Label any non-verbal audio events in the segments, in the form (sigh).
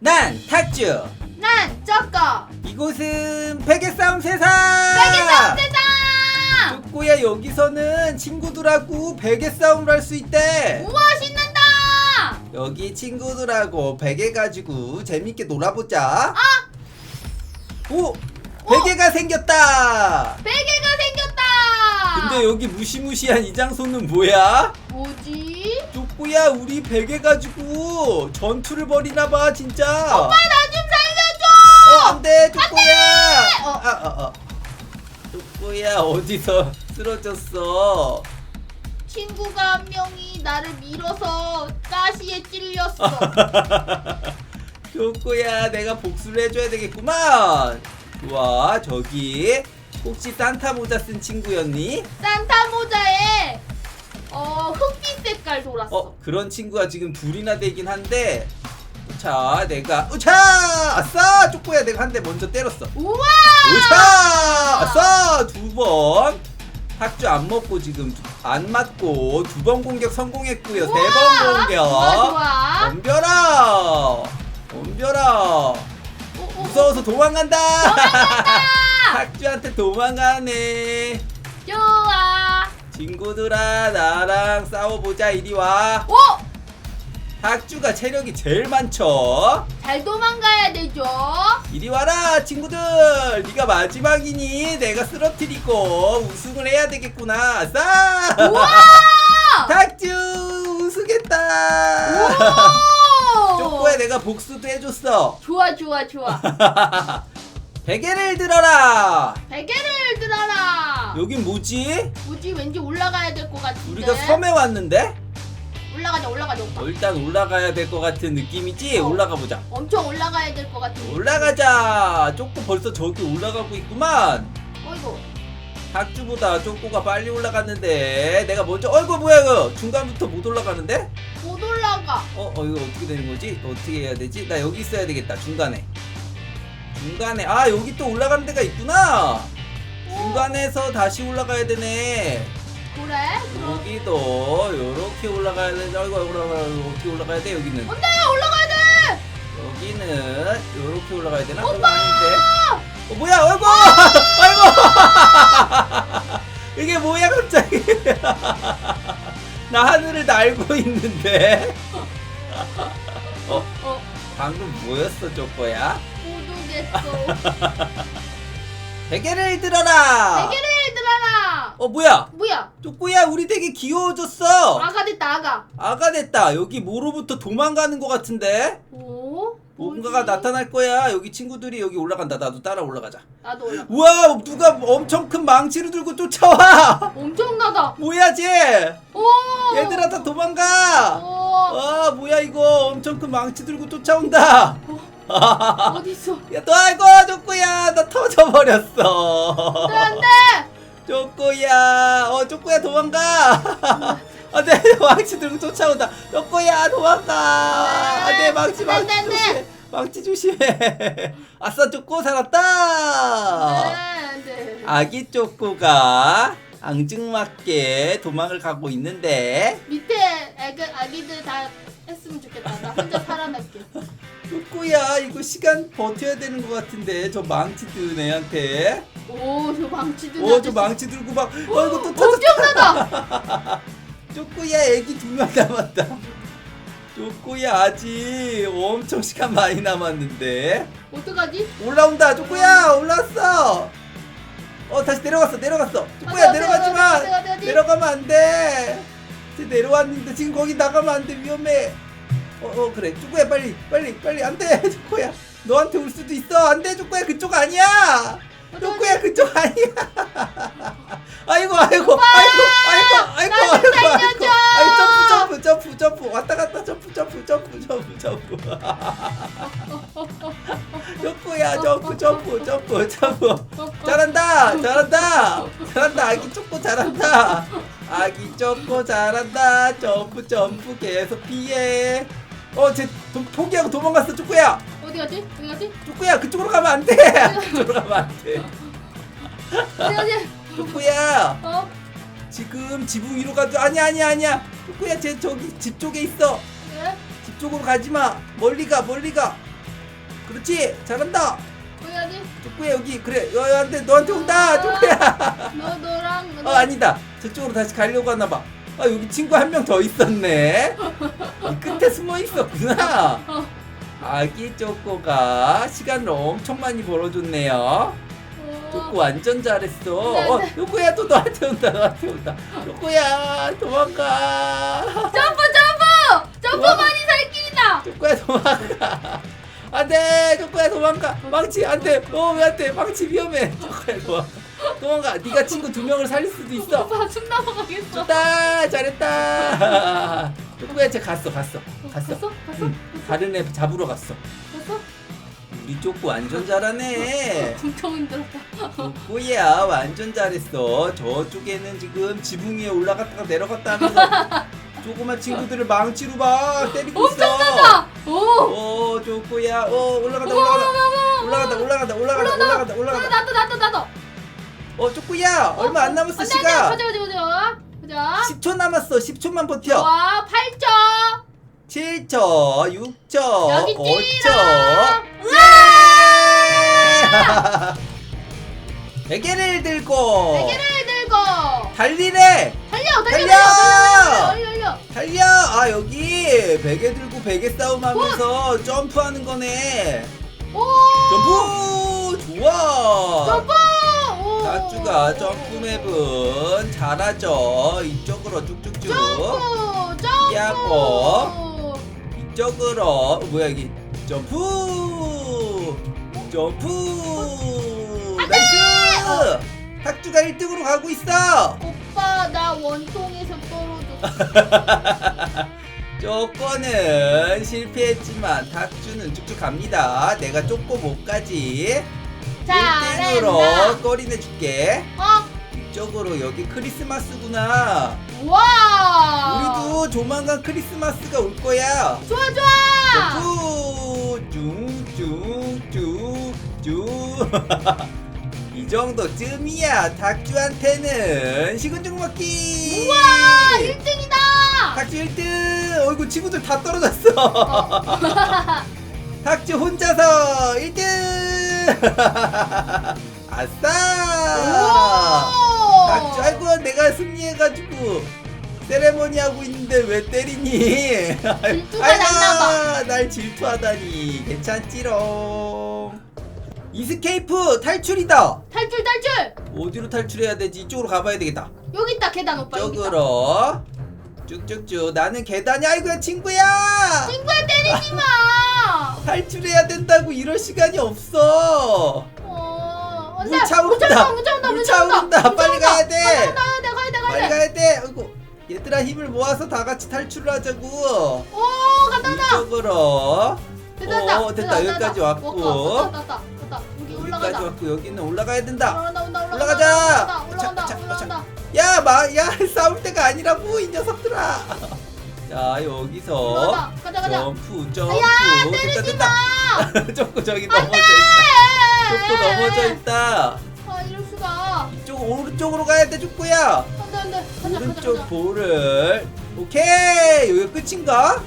난 탁주. 난 저거. 이곳은 베개 싸움 세상! 베개 싸움 대장 쪼꼬야 여기서는 친구들하고 베개 싸움을 할 수 있대. 우와 신난다! 여기 친구들하고 베개 가지고 재밌게 놀아보자. 아! 오! 베개가 생겼다! 베개가 생겼다! 근데 여기 무시무시한 이 장소는 뭐야? 뭐지? 쪼꼬야 우리 베개 가지고 전투를 벌이나봐 진짜. 오빠 나좀 어, 살려줘! 안돼 쪼꼬야! 어. 아, 아, 아. 쪼꼬야 어디서 (laughs) 쓰러졌어? 친구가 한 명이 나를 밀어서 가시에 찔렸어. (laughs) 쪼꼬야 내가 복수를 해줘야 되겠구만. 좋아 저기. 혹시 산타 모자 쓴 친구였니? 산타 모자에 어 흑빛 색깔 돌았어. 어 그런 친구가 지금 둘이나 되긴 한데 자 내가 우차! 아싸! 쪼꼬야 내가 한 대 먼저 때렸어. 우와! 우차! 아싸! 두번. 학주 안 먹고 지금 안 맞고 두 번 공격 성공했고요. 세 번 우와, 공격. 좋아 좋아. 덤벼라! 덤벼라! 오, 오, 무서워서 도망간다! (laughs) 학주한테 도망가네 친구들아 나랑 싸워보자. 이리 와. 오! 학주가 체력이 제일 많죠? 잘 도망가야 되죠? 이리 와라 친구들. 네가 마지막이니 내가 쓰러뜨리고 우승을 해야 되겠구나. 아싸! 우와! (laughs) 탁주 우승했다. 오! 쪼꼬에 (laughs) 내가 복수도 해줬어. 좋아 좋아 좋아 (laughs) 베개를 들어라 베개를 들어라 여긴 뭐지? 뭐지 왠지 올라가야 될 것 같은데 우리가 섬에 왔는데? 올라가자 올라가자 오빠 어, 일단 올라가야 될 것 같은 느낌이지? 어. 올라가 보자 엄청 올라가야 될 것 같은데 올라가자 쪼꼬 벌써 저기 올라가고 있구만 어이구 탁주보다 쪼꼬가 빨리 올라갔는데 내가 먼저 어이구 뭐야 이거 중간부터 못 올라가는데? 못 올라가 어, 어 이거 어떻게 되는 거지? 어떻게 해야 되지? 나 여기 있어야 되겠다 중간에 중간에 아 여기 또 올라가는 데가 있구나! 중간에서 다시 올라가야 되네. 그래? 그럼? 여기도 요렇게 올라가야 되는데 어이구 올라가 어떻게 올라가야 돼 여기는. 안돼 올라가야 돼! 여기는 요렇게 올라가야 되나? 그거 오빠! 아닌데 어 뭐야? 어이구 아이고! (laughs) (laughs) 이게 뭐야 갑자기? (laughs) 나 하늘을 날고 있는데. 어? 어? 방금 뭐였어 쪼꼬야? 베개를 들어라. 베개를 들어라. 어 뭐야? 뭐야? 쪼꼬야 우리 되게 귀여워졌어. 아가 됐다 아가. 아가 됐다. 여기 뭐로부터 도망가는 것 같은데? 오? 뭔가가 뭐지? 나타날 거야. 여기 친구들이 여기 올라간다. 나도 따라 올라가자. 나도 올라가. 우와 누가 엄청 큰 망치를 들고 쫓아와. 엄청나다. 뭐야 쟤? 오! 얘들아 다 도망가. 오! 아 뭐야 이거? 엄청 큰 망치 들고 쫓아온다. 어 딨어? 야 너 아이고 쪼꼬야. 나 터져버렸어. 안돼! 쪼꼬야. 어 쪼꼬야 도망가. (laughs) 안돼 망치 들고 쫓아온다. 쪼꼬야 도망가. 안돼 망치 망치 네, 네, 네. 조심해. 망치 조심해. 아싸 쪼꼬 살았다. 네네 아기 쪼꼬가 앙증맞게 도망을 가고 있는데 밑에 애기, 아기들 다 했으면 좋겠다. 나 혼자 살아날게 쪼꼬야 이거 시간 버텨야 되는 것 같은데 저 망치 든 애한테. 오저 망치들 오저 망치 들고 막 어이구 또 터졌다. 엄청나다! (laughs) 쪼꼬야 애기 두 명 남았다. 쪼꼬야 아직 엄청 시간 많이 남았는데. 어떡하지? 올라온다 쪼꼬야 올라왔어. 어 다시 내려갔어 내려갔어. 쪼꼬야 내려가지 마? 내려가면 안돼. 내려왔는데 지금 거기 나가면 안돼 위험해 어 어 그래. 쪼꼬야 빨리 빨리 빨리. 안돼 쪼꼬야. (laughs) 너한테 올 수도 있어. 안돼 쪼꼬야. 그쪽 아니야. 쪼꼬야 그쪽 아니야. (laughs) 아이고 아이고 아이고 아이고 아이고 아이고 살려줘. 아이고 점프 점프 점프 점프. 왔다 갔다 점프 점프 점프 점프 점프. (laughs) 쪼꼬야 점프 점프 점프 점프. 잘한다 잘한다. 잘한다. 아기 쪼꼬 잘한다. 아기 쪼꼬 잘한다. 점프 점프. 계속 피해 어쟤 포기하고 도망갔어 쪼꼬야. 어디 가지? 어디 가지? 쪼꼬야 그쪽으로 가면 안돼. (laughs) 그쪽으로 가면 안돼. 어디 가지? 쪼꼬야. 어? 지금 지붕 위로 가도 아니야 아니야 아니야. 쪼꼬야 쟤 저기 집 쪽에 있어. 그래? 집 쪽으로 가지마. 멀리 가 멀리 가. 그렇지? 잘한다. 어디 어디? 쪼꼬야 여기. 그래. 너한테 너한테 온다 쪼꼬야. 너 너랑 어 너. 아니다. 저쪽으로 다시 가려고 하나 봐 아 여기 친구 한 명 더 있었네 이 끝에 숨어 있었구나 어. 아기 쪼꼬가 시간을 엄청 많이 벌어줬네요 어. 쪼꼬 완전 잘했어 네, 어 네. 쪼꼬야 또 너한테 온다 너한테 온다 쪼꼬야 도망가 점프 점프 점프 우와. 많이 살길이다. 쪼꼬야 도망가 안돼 쪼꼬야 도망가 망치 안돼 어왜 안돼 망치 위험해 쪼꼬야 도망가 도망가 네가 친구 두 명을 살릴 수도 있어 오빠 숨 넘어가겠어. 좋다 잘했다 (laughs) 쪼꼬야 쟤 갔어 갔어 갔어 갔어? 갔어? 응, 다른 애 잡으러 갔어 갔어? 우리 쪼꼬 완전 잘하네 (laughs) 엄청 힘들었다. 쪼꼬야 완전 잘했어 저쪽에는 지금 지붕 위에 올라갔다가 내려갔다 하면서 (laughs) 조그만 친구들을 망치로 막 때리고 있어. 오. 오 쪼꼬야 오 올라간다 올라간다. 올라간다 올라간다 올라간다 올라간다 올라간다 나도 나도 나도. 어 쪼꼬야 얼마 안 남았어 안돼 안돼. 시간 가자 가자 가자. 가자. 10초 남았어 10초만 버텨 와 8점. 7초 6초 여기 5초 찌라. 예! 베개를 들고 베개를 들고 달리래 달려 달려 달려! 달려 달려 달려. 달려 아 여기 베개 들고 베개 싸움 하면서 점프하는 거네 오. 점프. 오. 다쭈가 점프 맵은 잘하죠? 이쪽으로 쭉쭉쭉. 점프 점프. 이쪽으로. 어, 뭐야 여기 점프. 점프. 나이스! 탁주가 1등으로 가고 있어! 오빠 나 원통에서 떨어졌어. (laughs) 조건은 실패했지만 탁주는 쭉쭉 갑니다. 내가 쪼꼬 못 가지 1등으로 잘한다. 꼬리내 줄게 어? 이쪽으로 여기 크리스마스구나 와. 우리도 조만간 크리스마스가 올 거야 좋아 좋아. 쭉쭉쭉쭉쭉 (laughs) 이 정도쯤이야 닭주한테는 식은죽 먹기 우와 1등이다. 닭주 1등 어이구 친구들 다 떨어졌어 (laughs) 닭주 혼자서 1등 (laughs) 아싸! 닭주 아이고 내가 승리해가지고. 세레모니 하고 있는데 왜 때리니? 질투가 났나봐. 날 질투하다니. 괜찮지롱. 이스케이프 탈출이다. 탈출 탈출. 어디로 탈출해야 되지? 이쪽으로 가봐야 되겠다. 여기 있다 계단 오빠 여기 있다. 쭉쭉쭉 나는 계단이 아이고야 친구야 친구야 때리지 마. (laughs) 탈출해야 된다고 이럴 시간이 없어 어. 안물 돼. 차오른다. 물 차온다. 물 차온다. 물물 차온다. 차오른다. 물 빨리 차온다. 가야 돼. 가야 돼. 가야 돼. 가야 돼. 빨리 가야 돼. 가야 돼 아이고 얘들아 힘을 모아서 다 같이 탈출을 하자고 오 간다 간다. 이쪽으로 됐다 됐다. 어, 됐다. 여기까지 왔고. 왔다 왔다 왔다. 여기 여기까지 올라가자. 왔고 여기는 올라가야 된다 올라간다 올라간다 올라가자. 올라간다 자, 자, 올라간다. 야, 마, 야, (laughs) 싸울 때가 아니라고 이 녀석들아. (laughs) 자, 여기서. 가자 가자. 점프, 점프. 야, 때리지 됐다. 마. (laughs) 점프 저기 넘어져 있다. 점프 넘어져 있다. 아 이럴 수가. 이쪽 오른쪽으로 가야 돼, 족구야. 안돼 안돼. 가자 가자 오른쪽 가자. 볼을. 오케이, 여기 끝인가?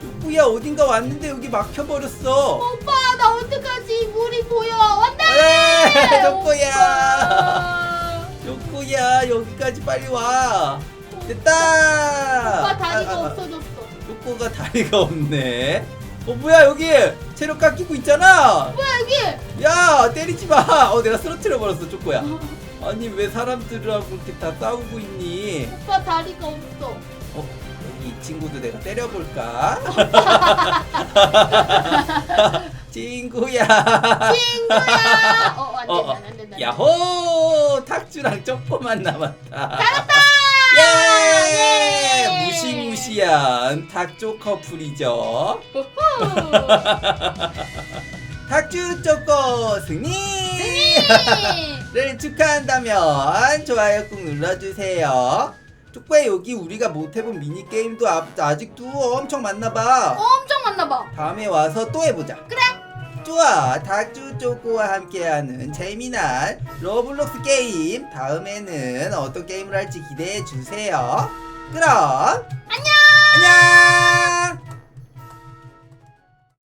족구야 어딘가 왔는데 여기 막혀버렸어. 오빠 나 어떡하지? 물이 보여. 왔다. 네, 족구야. 오빠. 족구야 여기까지 빨리 와. 됐다. 오빠 다리가 아, 아, 아. 없어졌어. 쪼꼬가 다리가 없네. 어 뭐야 여기 체력 깎이고 있잖아. 뭐야 여기? 야 때리지 마. 어 내가 쓰러뜨려 버렸어 쪼꼬야. (laughs) 아니 왜 사람들하고 이렇게 다 싸우고 있니? 오빠 다리가 없어. 어 여기 이 친구도 내가 때려볼까? (laughs) (laughs) 친구야. 친구야. 어 안돼 어, 어. 안돼 안돼. 야호 탁주랑 쪼꼬만 남았다. 잘했다. 예! 예! 무시무시한 탁조 커플이죠. (laughs) 탁주 쪼꼬 승리! 를 축하한다면 좋아요 꾹 눌러주세요. 쪼꼬야 여기 우리가 못해본 미니게임도 아, 아직도 엄청 많나봐. 엄청 많나 봐. 다음에 와서 또 해보자. 그래. 좋아 닭주 쪼꼬와 함께하는 재미난 로블록스 게임. 다음에는 어떤 게임을 할지 기대해 주세요. 그럼 안녕. 안녕